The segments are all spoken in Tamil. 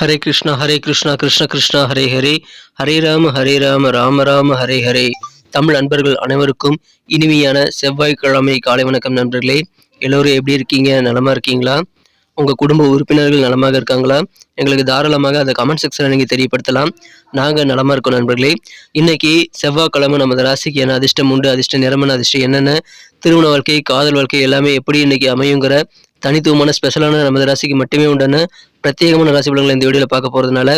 ஹரே கிருஷ்ணா ஹரே கிருஷ்ணா கிருஷ்ண கிருஷ்ணா ஹரே ஹரே. ஹரே ராம ஹரே ராம ராம ராம ஹரே ஹரே. தமிழ் நண்பர்கள் அனைவருக்கும் இனிமையான செவ்வாய்க்கிழமை காலை வணக்கம் நண்பர்களே. எல்லோரும் எப்படி இருக்கீங்க? நலமா இருக்கீங்களா? உங்க குடும்ப உறுப்பினர்கள் நலமாக இருக்காங்களா? எங்களுக்கு தாராளமாக அந்த கமெண்ட் செக்ஷனில் நீங்கள் தெரியப்படுத்தலாம். நாங்கள் நலமாக இருக்கோம் நண்பர்களே. இன்னைக்கு செவ்வாய்க்கிழமை நமது ராசிக்கு என்ன அதிர்ஷ்டம் உண்டு அதிர்ஷ்ட நிறமன அதிர்ஷ்டம் என்னென்ன? திருமண வாழ்க்கை காதல் வாழ்க்கை எல்லாமே எப்படி இன்னைக்கு அமையுங்கிற தனித்துவமான ஸ்பெஷலான நமது ராசிக்கு மட்டுமே உண்டான பிரத்யேகமான ராசி பலன்களை இந்த வீடியோவில் பார்க்க போகிறதுனால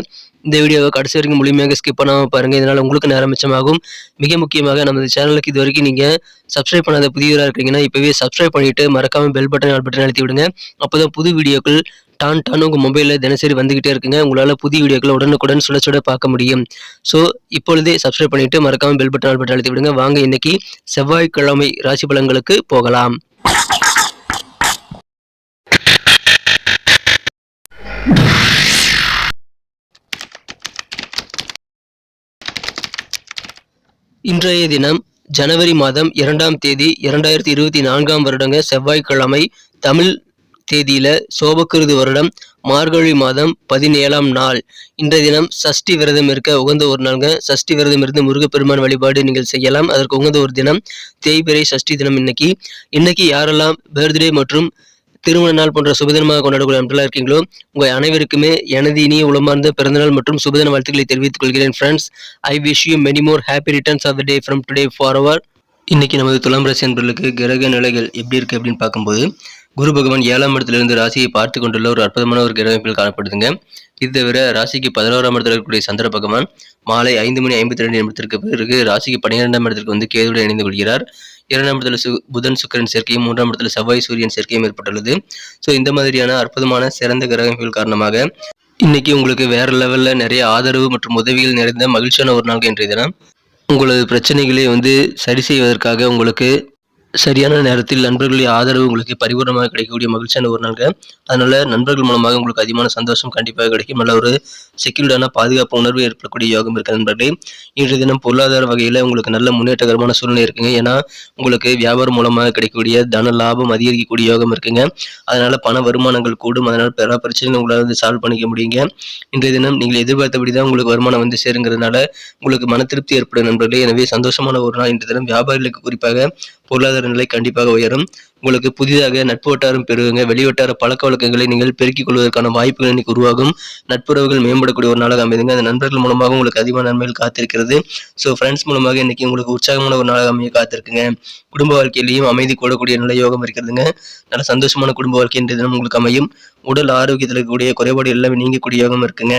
இந்த வீடியோவை கடைசி வரைக்கும் முழுமையாக ஸ்கிப் பண்ணாமல் பாருங்கள் இதனால் உங்களுக்கு நேரம் மிச்சமாகும். மிக முக்கியமாக நமது சேனலுக்கு இது வரைக்கும் நீங்கள் சப்ஸ்கிரைப் பண்ணாத புதியவராக இருக்கீங்கன்னா இப்போவே சப்ஸ்கிரைப் பண்ணிவிட்டு மறக்காமல் பெல் பட்டன் ஆல் பட்டன் அழுத்தி விடுங்க. அப்போ தான் புது வீடியோக்கள் டான் டான் உங்கள் மொபைலில் தினசரி வந்துக்கிட்டே இருக்குங்க. உங்களால் புதிய வீடியோக்களை உடனுக்குடன் சுட சுட பார்க்க முடியும். ஸோ இப்பொழுதே சப்ஸ்கிரைப் பண்ணிவிட்டு மறக்காமல் பெல் பட்டன் ஆல் பட்டன் அழுத்தி விடுங்க. வாங்க இன்றைக்கி செவ்வாய்க்கிழமை ராசி பலன்களுக்கு போகலாம். இன்றைய தினம் ஜனவரி மாதம் இரண்டாம் தேதி இரண்டாயிரத்தி இருபத்தி நான்காம் வருடங்க செவ்வாய்க்கிழமை தமிழ் தேதியில சோபக்கிருது வருடம் மார்கழி மாதம் பதினேழாம் நாள். இன்றைய தினம் சஷ்டி விரதம் இருக்க உகந்த ஒரு நாளுங்க. சஷ்டி விரதம் இருந்து முருகப்பெருமான் வழிபாடு நீங்கள் செய்யலாம். அதற்கு உகந்த ஒரு தினம் தேய்பிரை சஷ்டி தினம் இன்னைக்கு. இன்னைக்கு யாரெல்லாம் பர்த்டே மற்றும் திருமண நாள் போன்ற சுபதினமாக கொண்டாடக்கூடிய நண்பர்களாக இருக்கீங்களோ உங்கள் அனைவருக்குமே எனது இனிய உளமார்ந்த பிறந்தநாள் மற்றும் சுபதின வாழ்த்துக்களை தெரிவித்துக் கொள்கிறேன் friends I wish you many more happy returns of the day from today forward இன்னைக்கு நமது துலாம் ராசி நண்பர்களுக்கு கிரக நிலைகள் எப்படி இருக்கு அப்படின்னு பார்க்கும்போது குரு பகவான் ஏழாம் இடத்திலிருந்து ராசியை பார்த்து கொண்டுள்ள ஒரு அற்புதமான ஒரு கிரகமைப்பில் காணப்படுதுங்க. இது தவிர ராசிக்கு பதினோராம் இடத்தில் இருக்கக்கூடிய சந்திர பகவான் மாலை ஐந்து மணி ஐம்பத்தி ரெண்டு நிமிடத்திற்கு பிறகு ராசிக்கு பன்னிரெண்டாம் இடத்திற்கு வந்து கேதுடன் இணைந்து கொள்கிறார். இரண்டாம் இடத்துல சு புதன் சுக்கரன் சேர்க்கையும் மூன்றாம் இடத்துல செவ்வாய் சூரியன் சேர்க்கையும் ஏற்பட்டுள்ளது. ஸோ இந்த மாதிரியான அற்புதமான சிறந்த கிரகங்கள் காரணமாக இன்னைக்கு உங்களுக்கு வேற லெவலில் நிறைய ஆதரவு மற்றும் உதவிகள் நிறைந்த மகிழ்ச்சியான ஒரு நாள் இன்றைய தினம் உங்களது பிரச்சனைகளை வந்து சரி செய்வதற்காக உங்களுக்கு சரியான நேரத்தில் நண்பர்களுடைய ஆதரவு உங்களுக்கு பரிபூர்ணமாக கிடைக்கக்கூடிய மகிழ்ச்சியான ஒரு நாள்கள் அதனால நண்பர்கள் மூலமாக உங்களுக்கு அதிகமான சந்தோஷம் கண்டிப்பாக கிடைக்கும். நல்ல ஒரு செக்யூர்டான பாதுகாப்பு உணர்வு ஏற்படக்கூடிய யோகம் இருக்க நண்பர்களே. இன்றைய தினம் பொருளாதார வகையில் உங்களுக்கு நல்ல முன்னேற்றகரமான சூழ்நிலை இருக்குங்க. ஏன்னா உங்களுக்கு வியாபாரம் மூலமாக கிடைக்கக்கூடிய தன லாபம் அதிகரிக்கக்கூடிய யோகம் இருக்குங்க. அதனால பண வருமானங்கள் கூடும். அதனால பல பிரச்சனைகள் உங்களால் வந்து சால்வ் பண்ணிக்க முடியுங்க. இன்றைய தினம் நீங்கள் எதிர்பார்த்தபடி தான் உங்களுக்கு வருமானம் வந்து சேருங்கிறதுனால உங்களுக்கு மன திருப்தி ஏற்படும் நண்பர்களே. எனவே சந்தோஷமான ஒரு நாள் இன்றைய தினம். வியாபாரிகளுக்கு குறிப்பாக பொருளாதார நிலை கண்டிப்பாக உயரும். உங்களுக்கு புதிதாக நட்பு வட்டாரம் பெறுவீங்க வெளிவட்டார பழக்க வழக்கங்களை நீங்கள் பெருக்கிக் கொள்வதற்கான வாய்ப்புகள் இன்னைக்கு உருவாகும். நட்புறவுகள் மேம்படக்கூடிய ஒரு நாளாக அமைதுங்க. அந்த நண்பர்கள் மூலமாக உங்களுக்கு அதிகமான நன்மைகள் காத்திருக்கிறது. ஸோ ஃப்ரெண்ட்ஸ் மூலமாக இன்னைக்கு உங்களுக்கு உற்சாகமான ஒரு நாளாக அமைய காத்திருக்குங்க. குடும்ப வாழ்க்கையிலையும் அமைதி கூடக்கூடிய நல்ல யோகம் இருக்கிறதுங்க. நல்ல சந்தோஷமான குடும்ப வாழ்க்கை இன்றைய தினம் உங்களுக்கு அமையும். உடல் ஆரோக்கியத்தில் இருக்கக்கூடிய குறைபாடு எல்லாமே நீங்கக்கூடிய யோகம் இருக்குங்க.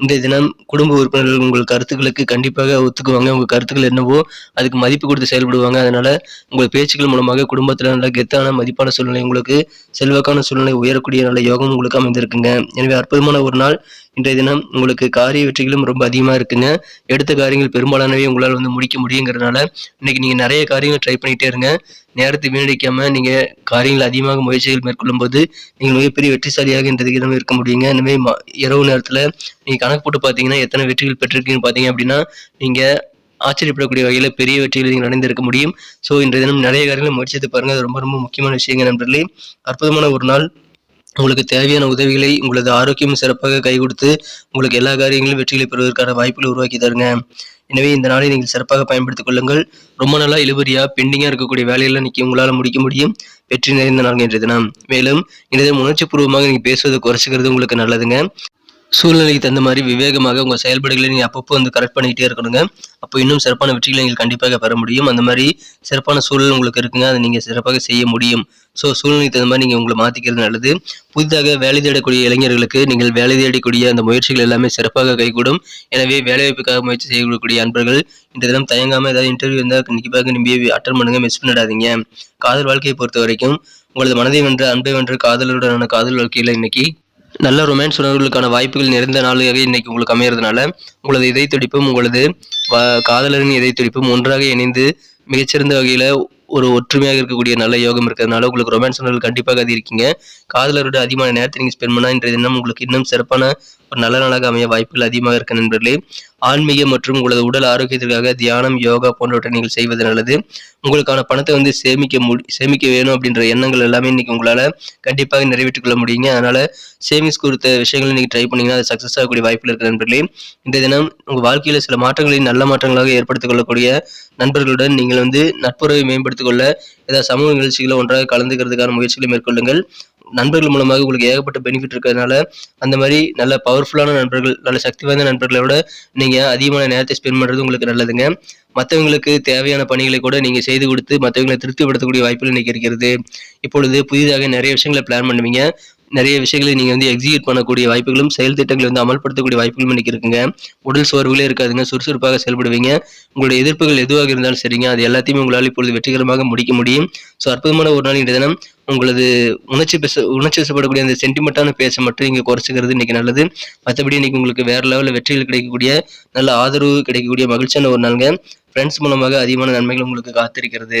இந்த தினம் குடும்ப உறுப்பினர்கள் உங்கள் கருத்துக்களுக்கு கண்டிப்பாக ஒத்துக்குவாங்க. உங்கள் கருத்துக்கள் என்னவோ அதுக்கு மதிப்பு கொடுத்து செயல்படுவாங்க. அதனால உங்கள் பேச்சுக்கள் மூலமாக குடும்பத்தில் நல்ல கெத்தான மதிப்பான சூழ்நிலை உங்களுக்கு செல்வாக்கான சூழ்நிலை உயரக்கூடிய நல்ல யோகம் உங்களுக்கு அமைந்திருக்குங்க. எனவே அற்புதமான ஒரு நாள். இன்றைய தினம் உங்களுக்கு காரிய வெற்றிகளும் ரொம்ப அதிகமாக இருக்குங்க. எடுத்த காரியங்கள் பெரும்பாலானவே உங்களால் வந்து முடிக்க முடியுங்கிறதுனால இன்னைக்கு நீங்கள் நிறைய காரியங்கள் ட்ரை பண்ணிகிட்டே இருங்க. நேரத்தை வீணடிக்காமல் நீங்கள் காரியங்கள் அதிகமாக முயற்சிகள் மேற்கொள்ளும் போது நீங்கள் மிகப்பெரிய வெற்றிசாலியாக இந்த தினம் இருக்க முடியுங்க. எனவே ம- இரவு நேரத்தில் நீங்கள் கணக்கு போட்டு பார்த்தீங்கன்னா எத்தனை வெற்றிகள் பெற்றிருக்கீங்கன்னு பார்த்தீங்க அப்படின்னா நீங்கள் ஆச்சரியப்படக்கூடிய வகையில் பெரிய வெற்றிகளை நீங்கள் அடைந்திருக்க முடியும். ஸோ இன்றைய தினம் நிறைய காரியங்களை முயற்சித்து பாருங்க. அது ரொம்ப ரொம்ப முக்கியமான விஷயங்க நண்பர்களே. அற்புதமான ஒரு நாள். உங்களுக்கு தேவையான உதவிகளை உங்களது ஆரோக்கியம் சிறப்பாக கை கொடுத்து உங்களுக்கு எல்லா காரியங்களும் வெற்றிகளை பெறுவதற்கான வாய்ப்புகளை உருவாக்கி தருங்க. எனவே இந்த நாளை நீங்கள் சிறப்பாக பயன்படுத்திக் கொள்ளுங்கள். ரொம்ப நல்லா இழுபறியா பெண்டிங்காக இருக்கக்கூடிய வேலையெல்லாம் நிற்க உங்களால் முடிக்க முடியும். வெற்றி நிறைந்த நாள் இன்றைய தினம். மேலும் இந்த தினம் உணர்ச்சி பூர்வமாக நீங்கள் பேசுவதை குறைச்சிக்கிறது உங்களுக்கு நல்லதுங்க. சூழ்நிலைக்கு தகுந்த மாதிரி விவேகமாக உங்கள் செயல்பாடுகளை நீங்கள் அப்பப்போ வந்து கரெக்ட் பண்ணிக்கிட்டே இருக்கணுங்க. அப்போ இன்னும் சிறப்பான வெற்றிகளை நீங்கள் கண்டிப்பாக பெற முடியும். அந்த மாதிரி சிறப்பான சூழல் உங்களுக்கு இருக்குங்க. அதை நீங்கள் சிறப்பாக செய்ய முடியும். ஸோ சூழ்நிலைக்கு தகுந்த மாதிரி நீங்கள் உங்களை மாற்றிக்கிறது நல்லது. புதிதாக வேலை தேடக்கூடிய இளைஞர்களுக்கு நீங்கள் வேலை தேடக்கூடிய அந்த முயற்சிகள் எல்லாமே சிறப்பாக கைகூடும். எனவே வேலைவாய்ப்புக்காக முயற்சி செய்யக்கூடிய அன்பர்கள் இந்த தினம் தயங்காமல் ஏதாவது இன்டர்வியூ இருந்தால் கண்டிப்பாக நம்பி அட்டன் பண்ணுங்க. மிஸ் பண்ணிடாதீங்க. காதல் வாழ்க்கையை பொறுத்த வரைக்கும் உங்களது மனதை வென்ற அன்பை வென்ற காதலுடனான காதல் வாழ்க்கையில் இன்னைக்கு நல்ல ரொமான்ஸ் உணர்வுகளுக்கான வாய்ப்புகள் நிறைந்த நாளாக இன்னைக்கு உங்களுக்கு அமையறதுனால உங்களது இதய துடிப்பும் உங்களது காதலரின் இதய துடிப்பும் ஒன்றாக இணைந்து மிகச்சிறந்த வகையில் ஒரு ஒற்றுமையாக இருக்கக்கூடிய நல்ல யோகம் இருக்கிறதுனால உங்களுக்கு ரொமான்ஸ் உணர்வுகள் கண்டிப்பாக அது இருக்கீங்க காதலரோட அதிகமான நேரத்தை நீங்கள் ஸ்பெண்ட் பண்ணால் இன்றைய தினம் உங்களுக்கு இன்னும் சிறப்பான நல்ல நாளாக அமைய வாய்ப்புகள் அதிகமாக இருக்க நண்பர்களே ஆன்மீக மற்றும் உங்களது உடல் ஆரோக்கியத்திற்காக தியானம் யோகா போன்றவற்றை நீங்கள் செய்வது நல்லது. உங்களுக்கான பணத்தை வந்து சேமிக்க முடி சேமிக்க வேணும் அப்படின்ற எண்ணங்கள் எல்லாமே இன்னைக்கு உங்களால் கண்டிப்பாக நிறைவேற்றிக் கொள்ள முடியுங்க. அதனால சேவிங்ஸ் குறித்த விஷயங்களை நீங்கள் ட்ரை பண்ணீங்கன்னா அது சக்ஸஸ் ஆகக்கூடிய வாய்ப்பில் இருக்கிற நண்பர்களே. இந்த தினம் உங்கள் வாழ்க்கையில் சில மாற்றங்களை நல்ல மாற்றங்களாக ஏற்படுத்திக் கொள்ளக்கூடிய நண்பர்களுடன் நீங்கள் வந்து நட்புறவை மேம்படுத்திக் கொள்ள ஏதாவது சமூக நிகழ்ச்சிகளை ஒன்றாக கலந்துக்கிறதுக்கான முயற்சிகளை மேற்கொள்ளுங்கள். நண்பர்கள் மூலமாக உங்களுக்கு ஏகப்பட்ட பெனிஃபிட் இருக்கிறதுனால அந்த மாதிரி நல்ல பவர்ஃபுல்லான நண்பர்கள் நல்ல சக்தி வாய்ந்த நண்பர்களோட நீங்கள் அதிகமான நேரத்தை ஸ்பெண்ட் பண்ணுறது உங்களுக்கு நல்லதுங்க. மற்றவங்களுக்கு தேவையான பணிகளை கூட நீங்கள் செய்து கொடுத்து மற்றவங்களை திருப்திப்படுத்தக்கூடிய வாய்ப்புகள் இன்றைக்கி இருக்கிறது. இப்பொழுது புதிதாக நிறைய விஷயங்களை பிளான் பண்ணுவீங்க. நிறைய விஷயங்களை நீங்கள் வந்து எக்ஸிக்யூட் பண்ணக்கூடிய வாய்ப்புகளும் செயல் திட்டங்களை வந்து அமல்படுத்தக்கூடிய வாய்ப்புகளும் இன்றைக்கி இருக்குங்க. உடல் சோர்வுகளே இருக்காதுங்க சுறுசுறுப்பாக செயல்படுவீங்க. உங்களுடைய எதிர்ப்புகள் எதுவாக இருந்தாலும் சரிங்க அது எல்லாத்தையுமே உங்களால் இப்பொழுது வெற்றிகரமாக முடிக்க முடியும். ஸோ அற்புதமான ஒரு நாள் இன்றைய தினம். உங்களது உணர்ச்சி பேச உணர்ச்சி வசப்படக்கூடிய அந்த சென்டிமெண்ட்டான பேச மட்டும் இங்கே குறைச்சிக்கிறது இன்னைக்கு நல்லது. மற்றபடி இன்றைக்கி உங்களுக்கு வேற லெவலில் வெற்றிகள் கிடைக்கக்கூடிய நல்ல ஆதரவு கிடைக்கக்கூடிய மகிழ்ச்சியான ஒரு நாளுங்க. ஃப்ரெண்ட்ஸ் மூலமாக அதிகமான நன்மைகள் உங்களுக்கு காத்திருக்கிறது.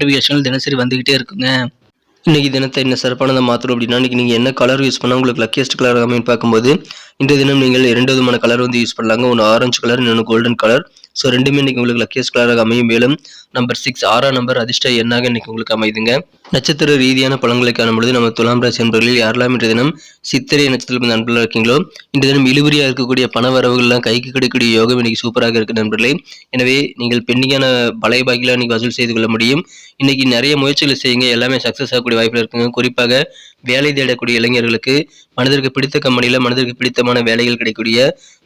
நோட்டிஃபிகேஷன்கள் தினசரி வந்துக்கிட்டே இருக்குங்க. இன்னைக்கு தினத்தை என்ன சிறப்பானதை மாற்றணும் அப்படின்னா இன்னைக்கு நீங்கள் என்ன கலர் யூஸ் பண்ணால் உங்களுக்கு லக்கியஸ்ட் கலர் அப்படின்னு பார்க்கும்போது இன்றைய தினம் நீங்கள் இரண்டு விதமான கலர் வந்து யூஸ் பண்ணலாங்க. ஒன்று ஆரஞ்சு கலர் இன்னொன்று கோல்டன் கலர் ஸோ ரெண்டுமே இன்னைக்கு உங்களுக்கு லக்கியஸ்ட் கலராக அமையும். மேலும் நம்பர் சிக்ஸ் ஆறாம் நம்பர் அதிர்ஷ்ட எண்ணாக இன்னைக்கு உங்களுக்கு அமைதுங்க. நட்சத்திர ரீதியான பழங்களை காணும் பொழுது நம்ம துலாம் ராசி என்பவர்கள் யாரெல்லாம் இன்றைய தினம் சித்திரை நட்சத்திரம் நண்பர்களாக இருக்கீங்களோ இன்றைய தினம் இழுபறியாக இருக்கக்கூடிய பண வரவுகள்லாம் கைக்கு கிடைக்கக்கூடிய யோகம் இன்னைக்கு சூப்பராக இருக்கு நண்பர்களே. எனவே நீங்கள் பெண்ணியான பழைய பாக்கிலாம் இன்னைக்கு வசூல் செய்து கொள்ள முடியும். இன்னைக்கு நிறைய முயற்சிகளை செய்யுங்க. எல்லாமே சக்ஸஸ் ஆகக்கூடிய வாய்ப்பில் இருக்குங்க. குறிப்பாக வேலை தேடக்கூடிய இளைஞர்களுக்கு மனதிற்கு பிடித்த கம்பெனியில் மனதிற்கு பிடித்தமான வேலைகள் கிடைக்கக்கூடிய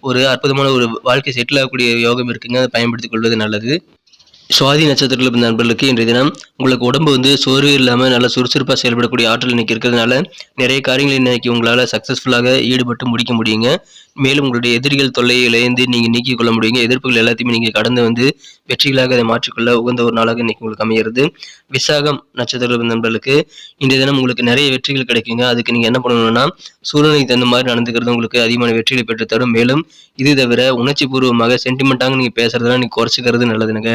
ஒரு அற்புதமான ஒரு வாழ்க்கை செட்டில் ஆகக்கூடிய யோகம் இருக்குங்க. அதை பயன்படுத்திக் கொள்வது நல்லது. சுவாதி நட்சத்திரத்தில் இருந்த நண்பர்களுக்கு இன்றைய தினம் உங்களுக்கு உடம்பு வந்து சோர்வு இல்லாமல் நல்லா சுறுசுறுப்பாக செயல்படக்கூடிய ஆற்றல் இன்னைக்கு இருக்கிறதுனால நிறைய காரியங்களை இன்னைக்கு உங்களால் சக்ஸஸ்ஃபுல்லாக ஈடுபட்டு முடிக்க முடியுங்க. மேலும் உங்களுடைய எதிரிகள் தொல்லையிலேருந்து நீங்கள் நீக்கிக் கொள்ள முடியுங்க. எதிர்ப்புகள் எல்லாத்தையுமே நீங்கள் கடந்து வந்து வெற்றிகளாக அதை மாற்றிக்கொள்ள உகந்த ஒரு நாளாக இன்னைக்கு உங்களுக்கு அமைகிறது விசாகம் நட்சத்திரத்தில் பிறந்த நண்பர்களுக்கு இன்றைய தினம் உங்களுக்கு நிறைய வெற்றிகள் கிடைக்குங்க. அதுக்கு நீங்கள் என்ன பண்ணணும்னா சூழ்நிலைக்கு தகுந்த மாதிரி நடந்துக்கிறது உங்களுக்கு அதிகமான வெற்றிகளை பெற்றுத்தரும். மேலும் இது தவிர உணர்ச்சி பூர்வமாக சென்டிமெண்ட்டாக நீங்கள் பேசுறதெல்லாம் நீங்கள் குறைச்சிக்கிறது நல்லதுங்க.